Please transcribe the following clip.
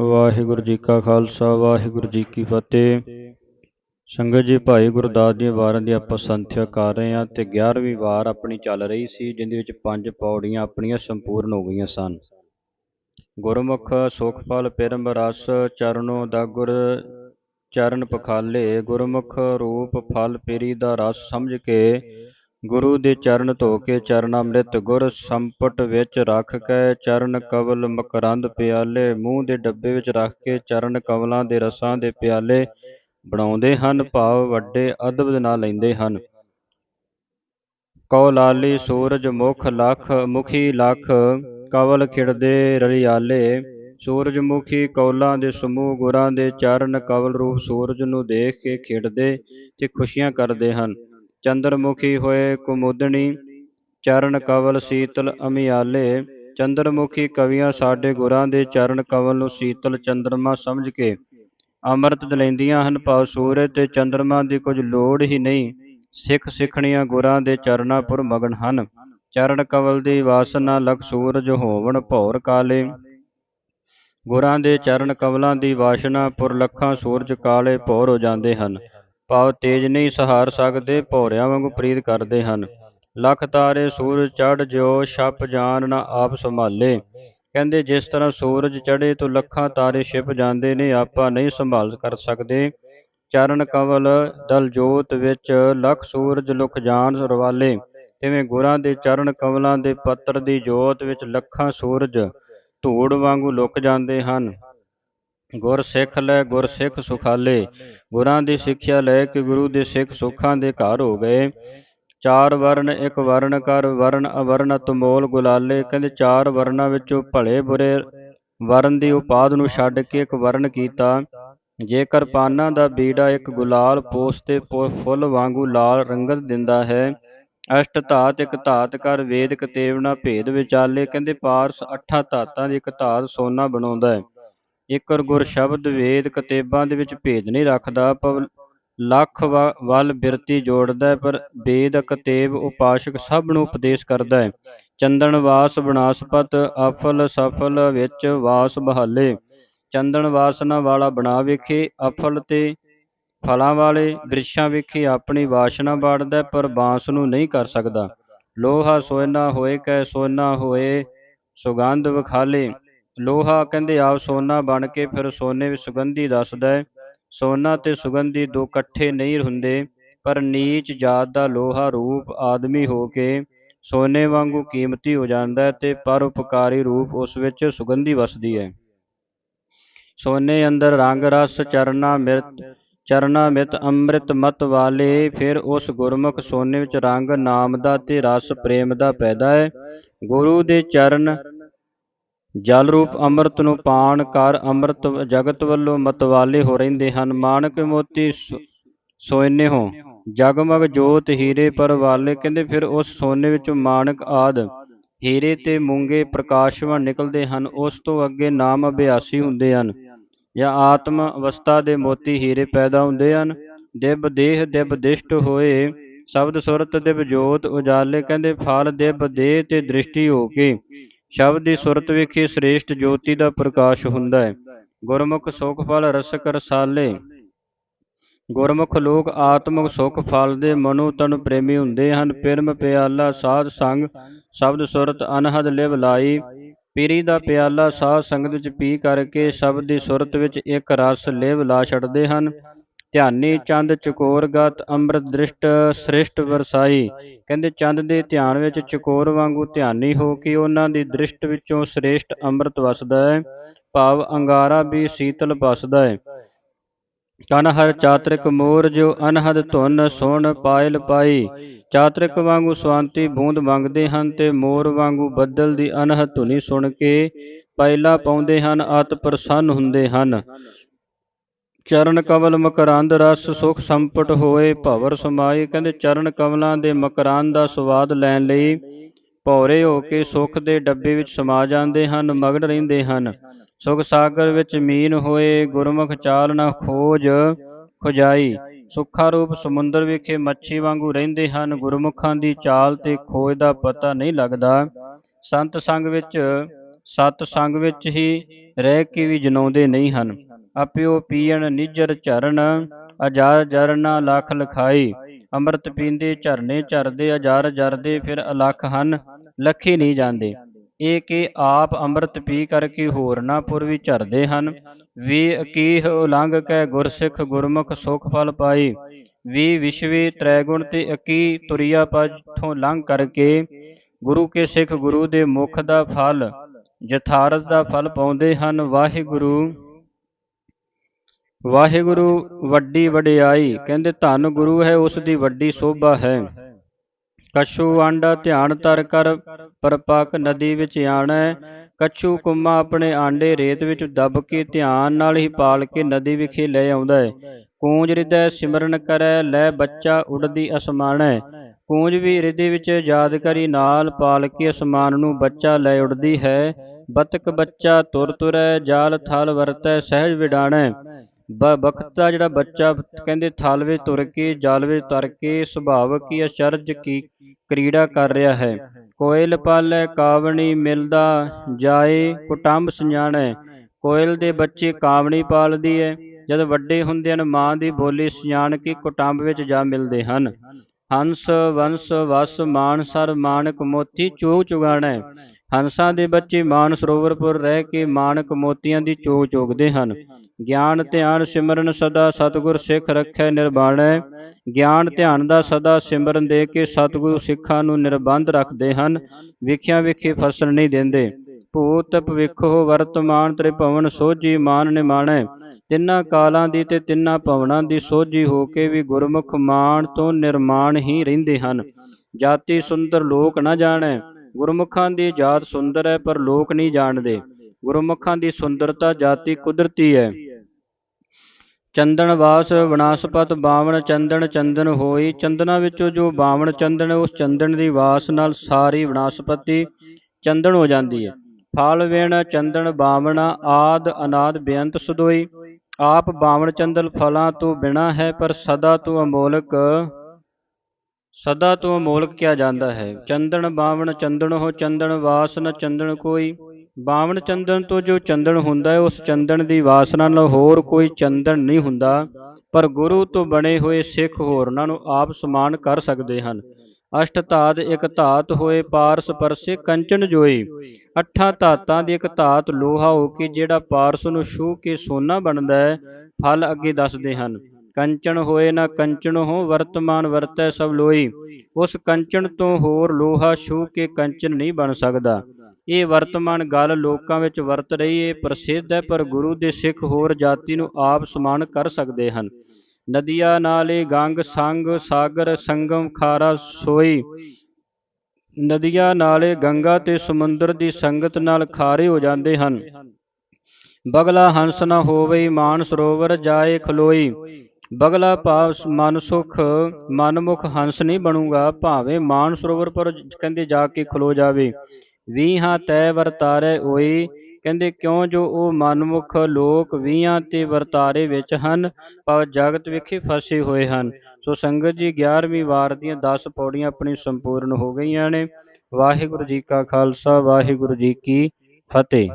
ਵਾਹਿਗੁਰੂ ਜੀ ਕਾ ਖਾਲਸਾ, ਵਾਹਿਗੁਰੂ ਜੀ ਕੀ ਫਤਿਹ। ਸੰਗਤ ਜੀ, ਭਾਈ ਗੁਰਦਾਸ ਦੀਆਂ ਵਾਰਾਂ ਦੀ ਆਪਾਂ ਸੰਥਿਆ ਕਰ ਰਹੇ ਹਾਂ ਤੇ 11ਵੀਂ ਵਾਰ ਆਪਣੀ ਚੱਲ ਰਹੀ ਸੀ, ਜਿੰਦੇ ਵਿੱਚ ਪੰਜ ਪੌੜੀਆਂ ਆਪਣੀਆਂ ਸੰਪੂਰਨ ਹੋ ਗਈਆਂ ਸਨ। ਗੁਰਮੁਖ ਸੁਖ ਫਲ ਪਿਰਮ, ਰਸ, ਚਰਨੋ ਦਾ ਗੁਰ, ਚਰਨ ਪਖਾਲੇ, ਗੁਰਮੁਖ ਰੂਪ, ਫਲ, ਪੀਰੀ ਦਾ ਰਸ ਸਮਝ ਕੇ ਗੁਰੂ ਦੇ ਚਰਨ ਧੋ ਕੇ ਚਰਨ ਅੰਮ੍ਰਿਤ ਗੁਰ ਸੰਪਟ ਵਿੱਚ ਰੱਖ ਕੇ ਚਰਨ ਕਵਲ ਮਕਰੰਦ ਪਿਆਲੇ, ਮੂੰਹ ਦੇ ਡੱਬੇ ਵਿੱਚ ਰੱਖ ਕੇ ਚਰਨ ਕਵਲਾਂ ਦੇ ਰਸਾਂ ਦੇ ਪਿਆਲੇ ਬਣਾਉਂਦੇ ਹਨ, ਭਾਵ ਵੱਡੇ ਅਦਬ ਨਾਲ ਲੈਂਦੇ ਹਨ। ਕਉ ਲਾਲੀ ਸੂਰਜ ਮੁਖ ਲਖ ਮੁਖੀ ਲਖ ਕਵਲ ਖਿੜਦੇ ਰਲਿਆਲੇ ਸੂਰਜਮੁਖੀ ਕੌਲਾਂ ਦੇ ਸਮੂਹ ਗੁਰਾਂ ਦੇ ਚਰਨ ਕਵਲ ਰੂਪ ਸੂਰਜ ਨੂੰ ਦੇਖ ਕੇ ਖਿੜਦੇ ਤੇ ਖੁਸ਼ੀਆਂ ਕਰਦੇ ਹਨ। ਚੰਦਰਮੁਖੀ ਹੋਏ ਕੁਮੁਦਣੀ ਚਰਨ ਕਵਲ ਸੀਤਲ ਅਮਿਆਲੇ। ਚੰਦਰਮੁਖੀ ਕਵੀਆਂ ਸਾਡੇ ਗੁਰਾਂ ਦੇ ਚਰਨ ਕਵਲ ਨੂੰ ਸੀਤਲ ਚੰਦਰਮਾ ਸਮਝ ਕੇ ਅੰਮ੍ਰਿਤ ਲੈਂਦੀਆਂ ਹਨ, ਭਾਵ ਸੂਰਜ ਤੇ ਚੰਦਰਮਾ ਦੀ ਕੁਝ ਲੋੜ ਹੀ ਨਹੀਂ। ਸਿੱਖ ਸਿੱਖਣੀਆਂ ਗੁਰਾਂ ਦੇ ਚਰਨਾਂ ਪੁਰ ਮਗਨ ਹਨ। ਚਰਨ ਕਵਲ ਦੀ ਵਾਸਨਾ ਲਖ ਸੂਰਜ ਹੋਵਣ ਭੌਰ ਕਾਲੇ। ਗੁਰਾਂ ਦੇ ਚਰਨ ਕਵਲਾਂ ਦੀ ਵਾਸ਼ਨਾ ਪੁਰ ਲੱਖਾਂ ਸੂਰਜ ਕਾਲੇ ਭੌਰ ਹੋ ਜਾਂਦੇ ਹਨ। ਭਾਵ ਤੇਜ ਨਹੀਂ ਸਹਾਰ ਸਕਦੇ, ਭੌਰਿਆਂ ਵਾਂਗੂ ਪ੍ਰੀਤ ਕਰਦੇ ਹਨ। ਲੱਖ ਤਾਰੇ ਸੂਰਜ ਚੜ ਜਿਉ, ਛਪ ਜਾਣ ਨਾ ਆਪ ਸੰਭਾਲੇ। ਕਹਿੰਦੇ, ਜਿਸ ਤਰ੍ਹਾਂ ਸੂਰਜ ਚੜੇ ਤੋਂ ਲੱਖਾਂ ਤਾਰੇ ਛਿਪ ਜਾਂਦੇ ਨੇ, ਆਪਾਂ ਨਹੀਂ ਸੰਭਾਲ ਕਰ ਸਕਦੇ। ਚਰਨ ਕਵਲ, ਦਲ ਜੋਤ ਵਿੱਚ ਲੱਖ ਸੂਰਜ ਲੁਕ ਜਾਣ ਰਵਾਲੇ। ਤਿਵੇਂ ਗੁਰਾਂ ਦੇ ਚਰਨ ਕਵਲਾਂ ਦੇ ਪੱਤਰ ਦੀ ਜੋਤ ਵਿੱਚ ਲੱਖਾਂ ਸੂਰਜ ਧੂੜ ਵਾਂਗੂ ਲੁਕ ਜਾਂਦੇ ਹਨ। ਗੁਰ ਸਿੱਖ ਲੈ, ਗੁਰ ਸਿੱਖ ਸੁਖਾਲੇ। ਗੁਰਾਂ ਦੀ ਸਿੱਖਿਆ ਲੈ ਕੇ ਗੁਰੂ ਦੇ ਸਿੱਖ ਸੁੱਖਾਂ ਦੇ ਘਰ ਹੋ ਗਏ। ਚਾਰ ਵਰਨ, ਇੱਕ ਵਰਨ ਕਰ, ਵਰਨ ਅਵਰਨ ਤੁਮੋਲ ਗੁਲਾਲੇ। ਕਹਿੰਦੇ ਚਾਰ ਵਰਨਾਂ ਵਿੱਚੋਂ ਭਲੇ ਬੁਰੇ ਵਰਨ ਦੀ ਉਪਾਦ ਨੂੰ ਛੱਡ ਕੇ ਇੱਕ ਵਰਨ ਕੀਤਾ। ਜੇਕਰ ਪਾਨਾਂ ਦਾ ਬੀੜਾ ਇੱਕ ਗੁਲਾਲ ਪੋਸ ਤੇ ਫੁੱਲ ਵਾਂਗੂ ਲਾਲ ਰੰਗਤ ਦਿੰਦਾ ਹੈ ਅਸ਼ਟ ਧਾਤ ਇੱਕ ਧਾਤ ਕਰ ਵੇਦ ਕਤੇਵਨਾ ਭੇਦ ਵਿਚਾਲੇ। ਕਹਿੰਦੇ ਪਾਰਸ ਅੱਠਾਂ ਧਾਤਾਂ ਦੀ ਇੱਕ ਧਾਤ ਸੋਨਾ ਬਣਾਉਂਦਾ ਹੈ। ਇਕਰ ਗੁਰ ਸ਼ਬਦ ਵੇਦ ਕਤੇਬਾਂ ਦੇ ਵਿੱਚ ਭੇਦ ਨਹੀਂ ਰੱਖਦਾ ਪਰ ਲੱਖ ਵੱਲ ਬਿਰਤੀ ਜੋੜਦਾ ਪਰ ਵੇਦ, ਕਤੇਬ, ਉਪਾਸ਼ਕ ਸਭ ਨੂੰ ਉਪਦੇਸ਼ ਕਰਦਾ ਹੈ। ਚੰਦਨ ਵਾਸ ਬਨਾਸਪਤ, ਅਫਲ ਸਫਲ ਵਿੱਚ ਵਾਸ ਬਹਾਲੇ। ਚੰਦਨ ਵਾਸਨਾ ਵਾਲਾ ਬਣਾ ਵੇਖੇ, ਅਫਲ ਤੇ ਫਲਾਂ ਵਾਲੇ ਬ੍ਰਿਸ਼ਾਂ ਵੇਖੇ, ਆਪਣੀ ਵਾਸ਼ਨਾ ਬਾੜਦਾ ਪਰ ਬਾਂਸ ਨੂੰ ਨਹੀਂ ਕਰ ਸਕਦਾ। ਲੋਹਾ ਸੋਇਨਾ ਹੋਏ ਕੈ ਸੋਨਾ ਹੋਏ, ਸੁਗੰਧ ਵਖਾਲੇ। ਲੋਹਾ ਕਹਿੰਦੇ ਆਪ ਸੋਨਾ ਬਣ ਕੇ ਫਿਰ ਸੋਨੇ ਵਿੱਚ ਸੁਗੰਧੀ ਦੱਸਦਾ ਹੈ। ਸੋਨਾ ਤੇ ਸੁਗੰਧੀ ਦੋ ਇਕੱਠੇ ਨਹੀਂ ਹੁੰਦੇ, ਪਰ ਨੀਚ ਜਾਤ ਦਾ ਲੋਹਾ ਰੂਪ ਆਦਮੀ ਹੋ ਕੇ ਸੋਨੇ ਵਾਂਗੂ ਕੀਮਤੀ ਹੋ ਜਾਂਦਾ ਹੈ ਤੇ ਪਰਉਪਕਾਰੀ ਰੂਪ ਉਸ ਵਿੱਚ ਸੁਗੰਧੀ ਵਸਦੀ ਹੈ। ਸੋਨੇ ਅੰਦਰ ਰੰਗ ਰਸ, ਚਰਨਾ ਮਿਰਤ, ਚਰਨਾ ਮਿਤ ਅੰਮ੍ਰਿਤ ਮਤ ਵਾਲੇ ਫਿਰ ਉਸ ਗੁਰਮੁਖ ਸੋਨੇ ਵਿੱਚ ਰੰਗ, ਨਾਮ ਦਾ ਤੇ ਰਸ, ਪ੍ਰੇਮ ਦਾ ਪੈਦਾ ਹੈ। ਗੁਰੂ ਦੇ ਚਰਨ ਜਲ ਰੂਪ ਅੰਮ੍ਰਿਤ ਨੂੰ ਪਾਣ ਕਰ ਅੰਮ੍ਰਿਤ ਜਗਤ ਵੱਲੋਂ ਮਤਵਾਲੇ ਹੋ ਰਹਿੰਦੇ ਹਨ। ਮਾਨਕ ਮੋਤੀ ਸੋਇਨੇ ਹੋ। ਜਗਮਗ ਜੋਤ ਹੀਰੇ ਪਰ ਵਾਲੇ ਕਹਿੰਦੇ ਫਿਰ ਉਸ ਸੋਨੇ ਵਿੱਚੋਂ ਮਾਨਕ ਆਦ ਹੀਰੇ ਤੇ ਮੂੰਗੇ ਪ੍ਰਕਾਸ਼ਵਾਨ ਨਿਕਲਦੇ ਹਨ। ਉਸ ਤੋਂ ਅੱਗੇ ਨਾਮ ਅਭਿਆਸੀ ਹੁੰਦੇ ਹਨ ਜਾਂ ਆਤਮ ਅਵਸਥਾ ਦੇ ਮੋਤੀ ਹੀਰੇ ਪੈਦਾ ਹੁੰਦੇ ਹਨ। ਦਿਵ ਦੇਹ ਦਿਵ ਦਿਸ਼ਟ ਹੋਏ, ਸ਼ਬਦ ਸੁਰਤ ਦਿਵ ਜੋਤ ਉਜਾਲੇ ਕਹਿੰਦੇ ਫਲ ਦਿਵ ਦੇਹ ਤੇ ਦ੍ਰਿਸ਼ਟੀ ਹੋ ਕੇ ਸ਼ਬਦ ਦੀ ਸੁਰਤ ਵਿਖੇ ਸ੍ਰੇਸ਼ਟ ਜੋਤੀ ਦਾ ਪ੍ਰਕਾਸ਼ ਹੁੰਦਾ ਹੈ। ਗੁਰਮੁਖ ਸੁਖ ਫਲ ਰਸਕ ਰਸਾਲੇ ਗੁਰਮੁਖ ਲੋਕ ਆਤਮਿਕ ਸੁਖ ਫਲ ਦੇ ਮਨੋ ਤਨ ਪ੍ਰੇਮੀ ਹੁੰਦੇ ਹਨ। ਪਿਰਮ ਪਿਆਲਾ ਸਾਧ ਸੰਗ ਸ਼ਬਦ ਸੁਰਤ ਅਨਹਦ ਲਿਵ ਲਾਈ। ਪੀਰੀ ਦਾ ਪਿਆਲਾ ਸਾਧ ਸੰਗਤ ਵਿੱਚ ਪੀ ਕਰਕੇ ਸ਼ਬਦ ਦੀ ਸੁਰਤ ਵਿੱਚ ਇੱਕ ਰਸ ਲਿਵ ਲਾ ਛੱਡਦੇ ਹਨ। ਧਿਆਨੀ ਚੰਦ ਚਕੋਰਗਤ ਅੰਮ੍ਰਿਤ ਦ੍ਰਿਸ਼ਟ ਸ੍ਰਿਸ਼ਟ ਵਰਸਾਈ। ਕਹਿੰਦੇ, ਚੰਦ ਦੇ ਧਿਆਨ ਵਿੱਚ ਚਕੋਰ ਵਾਂਗੂ ਧਿਆਨੀ ਹੋ ਕੇ ਉਹਨਾਂ ਦੀ ਦ੍ਰਿਸ਼ਟ ਵਿੱਚੋਂ ਸ੍ਰੇਸ਼ਟ ਅੰਮ੍ਰਿਤ ਵਸਦਾ ਹੈ, ਭਾਵ ਅੰਗਾਰਾ ਵੀ ਸੀਤਲ ਵਸਦਾ ਹੈ। ਤਨ ਹਰ ਚਾਤ੍ਰਿਕ ਮੋਰ ਜੋ ਅਨਹਦ ਧੁਨ ਸੁਣ ਪਾਇਲ ਪਾਈ। ਚਾਤ੍ਰਿਕ ਵਾਂਗੂ ਸਵਾਂਤੀ ਬੂੰਦ ਮੰਗਦੇ ਹਨ ਤੇ ਮੋਰ ਵਾਂਗੂ ਬੱਦਲ ਦੀ ਅਨਹਦ ਧੁਨੀ ਸੁਣ ਕੇ ਪਾਇਲਾ ਪਾਉਂਦੇ ਹਨ ਅਤ ਪ੍ਰਸੰਨ ਹੁੰਦੇ ਹਨ। ਚਰਨ ਕਵਲ ਮਕਰੰਦ ਰਸ ਸੁਖ ਸੰਪਟ ਹੋਏ, ਭਵਰ ਸਮਾਏ। ਕਹਿੰਦੇ ਚਰਨ ਕਵਲਾਂ ਦੇ ਮਕਰੰਦ ਦਾ ਸਵਾਦ ਲੈਣ ਲਈ ਭੌਰੇ ਹੋ ਕੇ ਸੁਖ ਦੇ ਡੱਬੇ ਵਿੱਚ ਸਮਾ ਜਾਂਦੇ ਹਨ, ਮਗਨ ਰਹਿੰਦੇ ਹਨ। ਸੁਖ ਸਾਗਰ ਵਿੱਚ ਮੀਨ ਹੋਏ, ਗੁਰਮੁਖ ਚਾਲ ਨਾ ਖੋਜ ਖੁਜਾਈ। ਸੁੱਖਾ ਰੂਪ ਸਮੁੰਦਰ ਵਿਖੇ ਮੱਛੀ ਵਾਂਗੂ ਰਹਿੰਦੇ ਹਨ, ਗੁਰਮੁਖਾਂ ਦੀ ਚਾਲ ਤੇ ਖੋਜ ਦਾ ਪਤਾ ਨਹੀਂ ਲੱਗਦਾ। ਸੰਤ ਸੰਗ ਵਿੱਚ, ਸਤ ਸੰਗ ਵਿੱਚ ਹੀ ਰਹਿ ਕੇ ਵੀ ਜਨਾਉਂਦੇ ਨਹੀਂ ਹਨ। ਆਪਿਓ ਪੀਣ ਨਿਜਰ ਝਰਨ, ਅਜਾਰ ਜਰਨਾ ਲੱਖ ਲਖਾਈ। ਅੰਮ੍ਰਿਤ ਪੀਂਦੇ ਝਰਨੇ ਝਰਦੇ, ਅਜਾਰ ਜਰਦੇ ਫਿਰ ਅਲੱਖ ਹਨ, ਲੱਖੀ ਨਹੀਂ ਜਾਂਦੇ। ਇਹ ਕਿ ਆਪ ਅੰਮ੍ਰਿਤ ਪੀ ਕਰਕੇ ਹੋਰਨਾਂ ਪੁਰ ਵੀ ਝਰਦੇ ਹਨ। ਵੀ ਅਕੀਹ ਉਲੰਘ ਕੈ ਗੁਰਸਿੱਖ ਗੁਰਮੁਖ ਸੁਖ ਫਲ ਪਾਈ। ਵੀ ਵਿਸ਼ਵੇ ਤ੍ਰੈਗੁਣ ਤੇ ਅਕੀ ਤੁਰਿਆ ਪਥੋਂ ਲੰਘ ਕਰਕੇ ਗੁਰੂ ਕੇ ਸਿੱਖ ਗੁਰੂ ਦੇ ਮੁਖ ਦਾ ਫਲ, ਜਥਾਰਥ ਦਾ ਫਲ ਪਾਉਂਦੇ ਹਨ ਵਾਹਿਗੁਰੂ। ਵਾਹਿਗੁਰੂ, ਵੱਡੀ ਵਡਿਆਈ। ਕਹਿੰਦੇ, ਧੰਨ ਗੁਰੂ ਹੈ, ਉਸ ਦੀ ਵੱਡੀ ਸੋਭਾ ਹੈ। ਕਛੂ ਆਂਡਾ ਧਿਆਨ ਤਰ ਕਰ, ਪਰਪਕ ਨਦੀ ਵਿੱਚ ਆਣੈ। ਕਛੂ ਕੁੰਮਾ ਆਪਣੇ ਆਂਡੇ ਰੇਤ ਵਿੱਚ ਦੱਬ ਕੇ ਧਿਆਨ ਨਾਲ ਹੀ ਪਾਲ ਕੇ ਨਦੀ ਵਿਖੇ ਲੈ ਆਉਂਦਾ ਹੈ। ਕੂੰਜ ਹਿਰਦੈ ਸਿਮਰਨ ਕਰੈ, ਲੈ ਬੱਚਾ ਉਡਦੀ ਅਸਮਾਨੈ। ਕੂੰਜ ਵੀ ਹਿਰਦੇ ਵਿੱਚ ਯਾਦਕਾਰੀ ਨਾਲ ਪਾਲ ਕੇ ਅਸਮਾਨ ਨੂੰ ਬੱਚਾ ਲੈ ਉਡਦੀ ਹੈ। ਬਤਕ ਬੱਚਾ ਤੁਰ ਤੁਰੈ, ਜਾਲ ਥਲ ਵਰਤੈ, ਸਹਿਜ ਵਿਡਾਣੈ। ਬ ਬਖਤ ਦਾ ਜਿਹੜਾ ਬੱਚਾ ਕਹਿੰਦੇ ਥਾਲਵੇ ਤੁਰ ਕੇ ਜਾਲਵੇ ਵਿੱਚ ਤਰ ਕੇ ਸੁਭਾਵਕ ਹੀ ਅਚਰਜ ਕੀ ਕ੍ਰੀੜਾ ਕਰ ਰਿਹਾ ਹੈ। ਕੋਇਲ ਪਾਲੈ ਕਾਵਣੀ ਮਿਲਦਾ ਜਾਏ, ਕੁਟੰਬ ਸੰਜਾਣੈ ਕੋਇਲ ਦੇ ਬੱਚੇ ਕਾਵਣੀ ਪਾਲਦੀ ਹੈ। ਜਦ ਵੱਡੇ ਹੁੰਦੇ ਹਨ, ਮਾਂ ਦੀ ਬੋਲੀ ਸਿਆਣ ਕੇ ਕੁਟੰਬ ਵਿੱਚ ਜਾ ਮਿਲਦੇ ਹਨ। ਹੰਸ, ਵੰਸ, ਵਸ ਮਾਨ ਸਰ ਮਾਨਕ ਮੋਤੀ ਚੋਗ ਚੁਗਾਣਾ। ਹੰਸਾਂ ਦੇ ਬੱਚੇ ਮਾਨ ਸਰੋਵਰਪੁਰ ਰਹਿ ਕੇ ਮਾਨਕ ਮੋਤੀਆਂ ਦੀ ਚੋਗ ਚੋਗਦੇ ਹਨ। ਗਿਆਨ, ਧਿਆਨ, ਸਿਮਰਨ ਸਦਾ ਸਤਿਗੁਰ ਸਿੱਖ ਰੱਖੈ ਨਿਰਬਾਣੈ। ਗਿਆਨ, ਧਿਆਨ ਦਾ ਸਦਾ ਸਿਮਰਨ ਦੇ ਕੇ ਸਤਿਗੁਰੂ ਸਿੱਖਾਂ ਨੂੰ ਨਿਰਬੰਧ ਰੱਖਦੇ ਹਨ। ਵਿਖਿਆ ਵਿਖੇ ਫਸਣ ਨਹੀਂ ਦਿੰਦੇ। ਭੂਤ ਭਵਿੱਖੋ ਵਰਤਮਾਨ ਤ੍ਰਿਭਵਨ ਸੋਝੀ ਮਾਨ ਨਿਮਾਣੈ। ਤਿੰਨਾਂ ਕਾਲਾਂ ਦੀ ਤੇ ਤਿੰਨਾਂ ਭਵਨਾਂ ਦੀ ਸੋਝੀ ਹੋ ਕੇ ਵੀ ਗੁਰਮੁਖ ਮਾਨ ਤੋਂ ਨਿਰਮਾਣ ਹੀ ਰਹਿੰਦੇ ਹਨ। ਜਾਤੀ ਸੁੰਦਰ ਲੋਕ ਨਾ ਜਾਣੈ। ਗੁਰਮੁਖਾਂ ਦੀ ਜਾਤ ਸੁੰਦਰ ਹੈ ਪਰ ਲੋਕ ਨਹੀਂ ਜਾਣਦੇ। ਗੁਰਮੁਖਾਂ ਦੀ ਸੁੰਦਰਤਾ ਜਾਤੀ ਕੁਦਰਤੀ ਹੈ। ਚੰਦਨ ਵਾਸ ਵਨਾਸਪਤ ਬਾਵਣ ਚੰਦਨ ਚੰਦਨ ਹੋਈ। ਚੰਦਨਾ ਵਿੱਚੋਂ ਜੋ ਬਾਵਣ ਚੰਦਨ ਉਸ ਚੰਦਨ ਦੀ ਵਾਸ ਨਾਲ ਸਾਰੀ ਵਿਨਾਸਪਤੀ ਚੰਦਨ ਹੋ ਜਾਂਦੀ ਹੈ। ਫਲ ਵੇਣ ਚੰਦਨ ਬਾਵਣਾ ਆਦ ਅਨਾਦ ਬੇਅੰਤ ਸਦੋਈ। ਆਪ ਬਾਵਣ ਚੰਦਨ ਫਲਾਂ ਤੋਂ ਬਿਨਾ ਹੈ, ਪਰ ਸਦਾ ਤੋਂ ਅਮੋਲਕ, ਸਦਾ ਤੋਂ ਅਮੋਲਕ ਕਿਹਾ ਜਾਂਦਾ ਹੈ। ਚੰਦਨ ਬਾਵਣ ਚੰਦਨ ਹੋ, ਚੰਦਨ ਵਾਸਨ ਚੰਦਨ ਕੋਈ। ਬਾਵਣ ਚੰਦਨ ਤੋਂ ਜੋ ਚੰਦਨ ਹੁੰਦਾ ਹੈ, ਉਸ ਚੰਦਨ ਦੀ ਵਾਸਨਾ ਨਾਲ ਹੋਰ ਕੋਈ ਚੰਦਨ ਨਹੀਂ ਹੁੰਦਾ, ਪਰ ਗੁਰੂ ਤੋਂ ਬਣੇ ਹੋਏ ਸਿੱਖ ਹੋਰਨਾਂ ਨੂੰ ਆਪ ਸਮਾਨ ਕਰ ਸਕਦੇ ਹਨ। ਅਸ਼ਟ ਧਾਤ ਇੱਕ ਧਾਤ ਹੋਏ, ਪਾਰਸ ਪਰਸੇ ਕੰਚਨ ਜੋਈ। ਅੱਠਾਂ ਧਾਤਾਂ ਦੀ ਇੱਕ ਧਾਤ ਲੋਹਾ ਹੋ ਕੇ, ਜਿਹੜਾ ਪਾਰਸ ਨੂੰ ਛੂਹ ਕੇ ਸੋਨਾ ਬਣਦਾ ਹੈ, ਫਲ ਅੱਗੇ ਦੱਸਦੇ ਹਨ। ਕੰਚਨ ਹੋਏ ਨਾ ਕੰਚਨ ਹੋ, ਵਰਤਮਾਨ ਵਰਤੈ ਸਭ ਲੋਈ। ਉਸ ਕੰਚਨ ਤੋਂ ਹੋਰ ਲੋਹਾ ਛੂਹ ਕੇ ਕੰਚਨ ਨਹੀਂ ਬਣ ਸਕਦਾ। ਇਹ ਵਰਤਮਾਨ ਗੱਲ ਲੋਕਾਂ ਵਿੱਚ ਵਰਤ ਰਹੀ ਹੈ, ਪ੍ਰਸਿੱਧ ਹੈ, ਪਰ ਗੁਰੂ ਦੇ ਸਿੱਖ ਹੋਰ ਜਾਤੀ ਨੂੰ ਆਪ ਸਮਾਨ ਕਰ ਸਕਦੇ ਹਨ। ਨਦੀਆਂ ਨਾਲੇ ਗੰਗ, ਸੰਗ, ਸਾਗਰ, ਸੰਗਮ, ਖਾਰਾ, ਸੋਈ। ਨਦੀਆਂ ਨਾਲੇ ਗੰਗਾ ਤੇ ਸਮੁੰਦਰ ਦੀ ਸੰਗਤ ਨਾਲ ਖਾਰੇ ਹੋ ਜਾਂਦੇ ਹਨ। ਬਗਲਾ ਹੰਸ ਨਾ ਹੋਵੇ, ਮਾਨ ਸਰੋਵਰ ਜਾਏ ਖਲੋਈ। ਬਗਲਾ ਭਾਵ ਮਨਸੁਖ ਮਨਮੁਖ ਹੰਸ ਨਹੀਂ ਬਣੂਗਾ, ਭਾਵੇਂ ਮਾਨ ਸਰੋਵਰ ਪਰ ਕਹਿੰਦੇ ਜਾ ਕੇ ਖਲੋ ਜਾਵੇ। ਵੀਹਾਂ ਤੈ ਵਰਤਾਰੇ ਹੋਈ। ਕਹਿੰਦੇ, ਕਿਉਂ ਜੋ ਉਹ ਮਨਮੁਖ ਲੋਕ ਵੀਹਾਂ ਤੇ ਵਰਤਾਰੇ ਵਿੱਚ ਹਨ ਪਰ ਜਗਤ ਵਿਖੇ ਫਸੇ ਹੋਏ ਹਨ। ਸੋ ਸੰਗਤ ਜੀ 11ਵੀਂ ਵਾਰ ਦੀਆਂ 10 ਪੌੜੀਆਂ ਆਪਣੀ ਸੰਪੂਰਨ ਹੋ ਗਈਆਂ ਨੇ। ਵਾਹਿਗੁਰੂ ਜੀ ਕਾ ਖਾਲਸਾ, ਵਾਹਿਗੁਰੂ ਜੀ ਕੀ ਫਤਿਹ।